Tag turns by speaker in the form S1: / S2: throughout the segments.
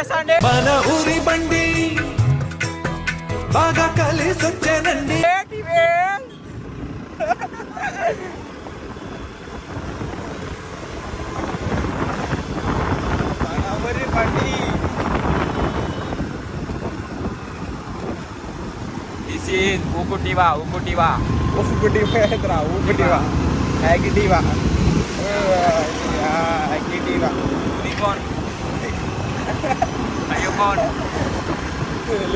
S1: TVS అండి
S2: మన ఊరి బండి బాగా కలిసొచ్చానండి
S1: ఏ టీవీఎస్ మన ఊరి బండి This is ఊకుటివా ఊకుటివా ఊకుటివా ఏంట్రా ఊకుటివా యాగిటివా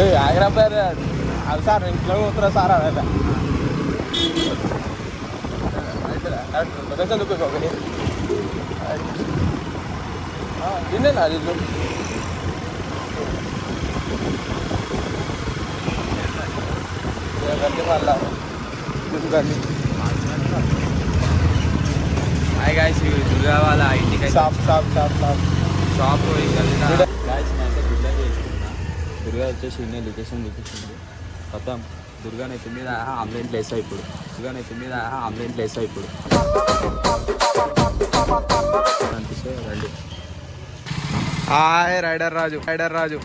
S1: ఏ ఆగ్రా పేరు అది సార్ ఇంట్లో ఉత్తర సార్ అదే లొకేషన్ చూపి బాబు తిన్నే అది మళ్ళా చూడండి
S3: హాయ్ గాయస్ దుర్గా వాళ్ళ ఇంటికి
S1: shop shop shop shop
S3: shop కలిసిన అయితే దుర్గా చేసుకున్నా దుర్గా వచ్చేసి ఇన్నే లొకేషన్ చూపిస్తుంది. మొత్తం దుర్గా నెత్తి మీద ఆమ్లెట్ లేసా ఇప్పుడు. దుర్గా నెత్తి మీద ఆమ్లెట్ లేసా ఇప్పుడు. అనిపిస్తే రండి.
S1: Hi rider Raju. Rider Raju.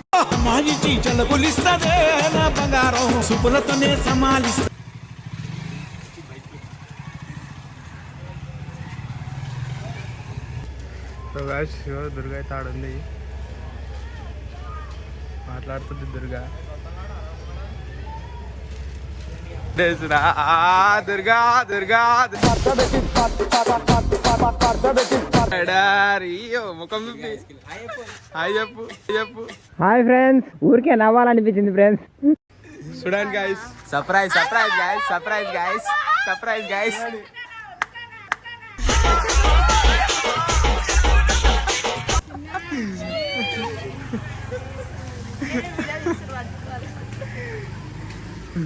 S2: మాజీ టీచర్ల కొలిస్తాదే నా సమాలిస్తా
S1: ప్రకాష్ దుర్గా అయితే ఆడుంది. మాట్లాడుతుంది దుర్గా. దుర్గా దుర్గా చెప్పు చెప్పు.
S4: హాయ్ ఫ్రెండ్స్ ఊరికే నవ్వాలనిపించింది ఫ్రెండ్స్.
S1: చూడండి guys
S3: surprise surprise guys surprise guys surprise guys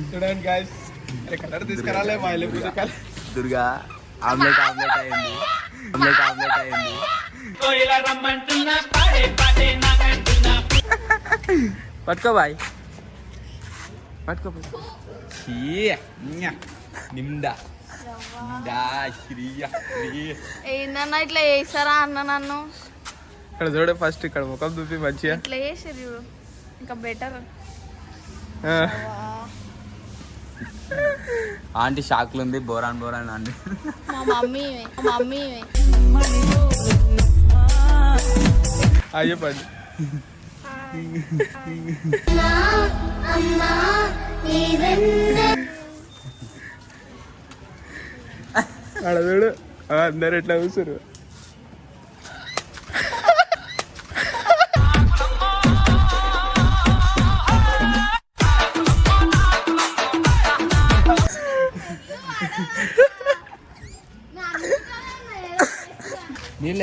S1: చూడండి గాయస్ కలర్ తీసుకురాలే మా ఇల్లు
S3: దుర్గా ఆమ్లెట్ ఆమ్లెట్ అయింది. ఆమ్లెట్ ఆమ్లెట్ అయింది. పట్టుకో బాయ్. పట్టుకో బాయ్ నిమ్దా నిమ్దా శ్రీయ శ్రీ
S5: ఏందన్నా ఇట్లా చేస్తారా అన్న నన్ను?
S1: ఇక్కడ చూడు ఫస్ట్ ఇక్కడ ముఖం చూపి మంచిగా.
S5: ఇట్లా చేసారు చూడు. ఇంకా బెటర్
S1: ఆ,
S3: ఆంటీ షాక్లు ఉంది బోరాన్ బోరాన్ అండి
S5: మా మమ్మీ మా మమ్మీ
S1: హాయ్ చెప్పండి. ఆడ చూడు. ఆ, అందరు ఎట్లా కూర్చురు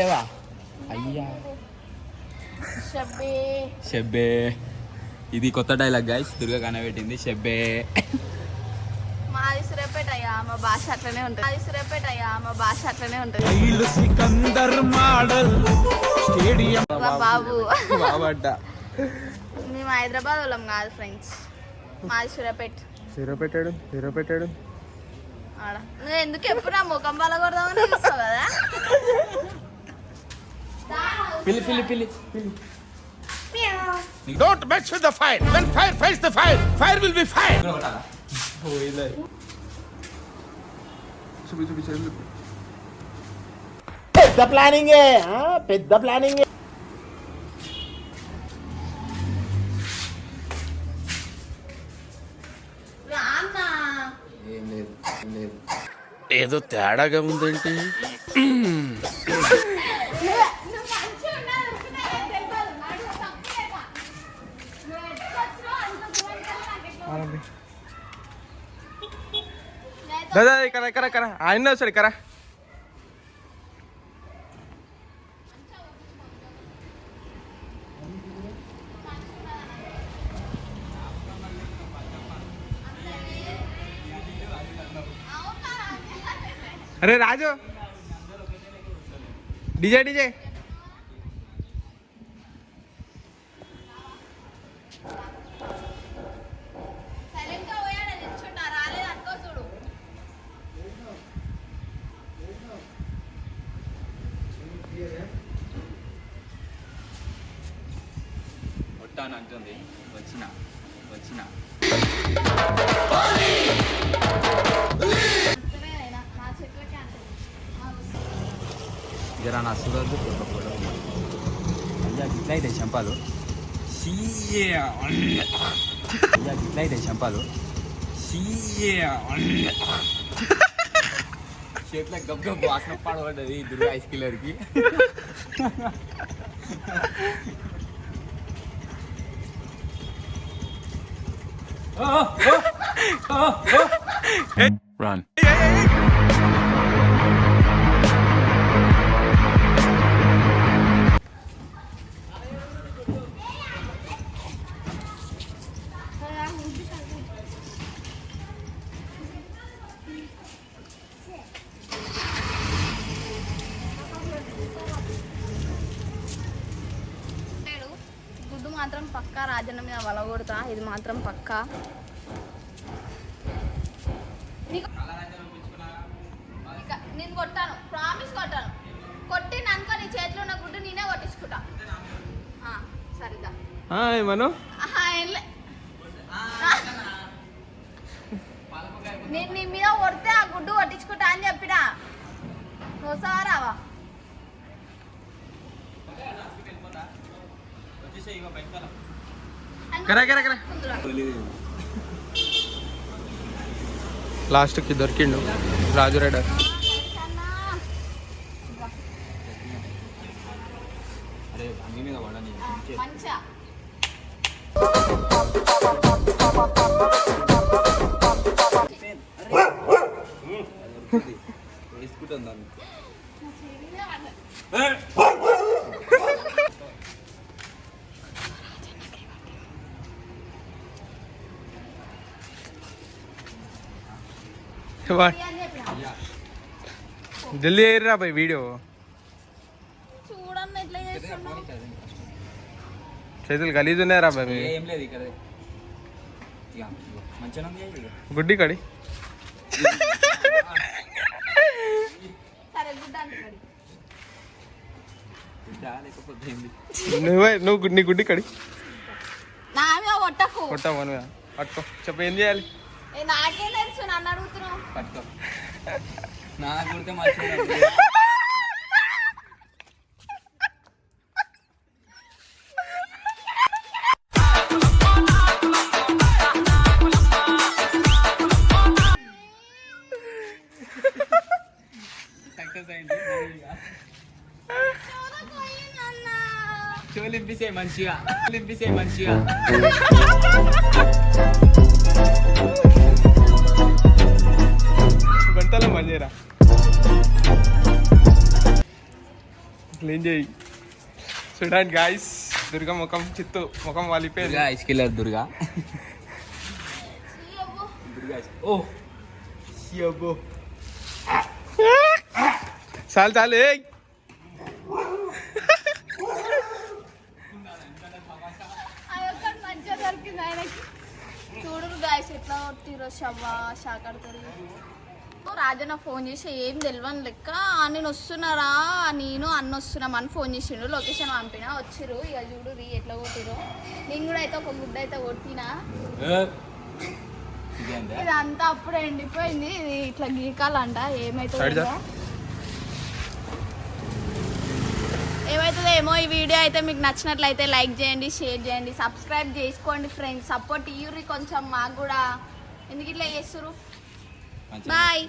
S3: లేవా? అయ్యా.
S5: షబ్బే.
S3: షెబ్బే. ఇది కొత్త డైలాగ్ గైస్ దుర్గా కనబెట్టింది. షెబ్బే.
S5: మాది సురేపేట అయ్యా. మా భాష అట్లనే ఉంటుంది. మాది సురేపేట అయ్యా. మా భాష అట్లనే ఉంటుంది.
S2: రైలు సికందర్ మోడల్ స్టేడియం.
S5: మా బాబు.
S1: బాబడ్డ.
S5: మేము హైదరాబాద్ వాళ్ళం కాదు ఫ్రెండ్స్. మాది సురేపేట. నువ్వు ఎందుకు ఎప్పుడు నా ముఖం చూస్తావు కదా?
S3: పిల్లి పిల్లి పిల్లి. పిల్లి
S2: don't mess with the fire when fire fights the fire fire will be fire
S1: పోయింది. చూపి చూపి చూపి.
S6: పెద్ద ప్లానింగ్ పెద్ద ప్లానింగ్.
S2: ఏదో తేడాగా ఉందేంటి
S5: నువ్వు మంచిగా ఉండాలి అనుకుంటే ఏం తెలియదు. నాడు తప్పేగా. నువ్వు ఎట్లా వచ్చినావు అంత దూరం కల్లా నాకు ఎట్లా ఉంది? నేను
S1: దాదా ఇక్కడ ఇక్కడ ఇక్కడ ఆయన వస్తాడు ఇక్కడ అరే రాజు డిజే డిజే
S3: కొట్టాను అంటుంది. వచ్చిన వచ్చిన. జరా నా కొట్టకూడదు అయ్యా ఇట్లా అయితే చంపాలు. అయ్యా ఇట్లా అయితే చంపాలు. చేతిలో గబ్ గబ్ వాసన పడబడ్డది ఈ దుర్గా ఐస్ కిల్లర్కి
S2: Run.
S5: లేడు. మాత్రం పక్కా రాజన్న మీద వలగొడతా ఇది మాత్రం పక్కా. నేను కొట్టాను ప్రామిస్ కొట్టాను. కొట్టి అనుకో నీ చేతిలో ఉన్న గుడ్డు నేనే కొట్టించుకుంటా. ఆ, సరిగా
S1: ఏమను.
S5: నేను నీ మీద కొడితే ఆ గుడ్డు కొట్టించుకుంటా అని చెప్పినా. నువ్వు సారావా
S1: లాస్ట్కి దొరికిండు రాజు రైడర్.
S3: వేసుకుంటుంది దాన్ని
S5: చెప్పిన
S1: జల్దీ అయ్యిరా బాయ్ వీడియో? చేతులు గలీజ్ ఉన్నాయరా బాయ్
S3: ఇక.
S1: గుడ్డి కడి. నువ్వే నువ్వు నీ గుడ్డి కడి. కొట్టావు మనమే పట్టుకో చెప్పు ఏం చేయాలి?
S5: నాకేం తెలుసు నన్ను అడుగుతున్నావు.
S3: పట్టుకో. నా కొడితే మంచిగా. చోలింపిసే మంచిగా. చోలింపిసే మంచిగా.
S1: గంటల మంజేరా క్లీన్ చేయి చూడండి గాయస్ దుర్గా ముఖం చిత్తు ముఖం వాలిపోయింది
S3: Durga ice killer Durga Durga ice ఓ షియబో
S1: చాలు చాలు ఏయ్
S5: అదొక్కటి మంచిగా దొరికింది ఆయనకి చూడరు గాయస్ ఎట్లా కొట్టిరో షవ్వా షాకడతారు రాజన్న ఫోన్ చేసి ఏం తెలియని లెక్క "ఆ, నేను వస్తున్నారా? నేను అన్న వస్తున్నాం అని ఫోన్ చేసిండు. లొకేషన్ పంపిన వచ్చిర్రు. ఇక చూడు రీ ఎట్లా కొట్టిరో నేను కూడా అయితే ఒక గుడ్డ అయితే కొట్టినా. అంతా అప్పుడే ఎండిపోయింది. ఇది ఇట్లా గీకాలంట. ఏమైతుందో. ఏమవుతుందో ఏమో ఈ వీడియో అయితే మీకు నచ్చినట్లయితే లైక్ చేయండి షేర్ చేయండి సబ్స్క్రైబ్ చేసుకోండి ఫ్రెండ్స్. సపోర్ట్ ఇయ్యుర్రి కొంచెం మాకు కూడా. ఎందుకు ఇట్లా చేస్తారు
S3: మంచిగా
S5: బాయ్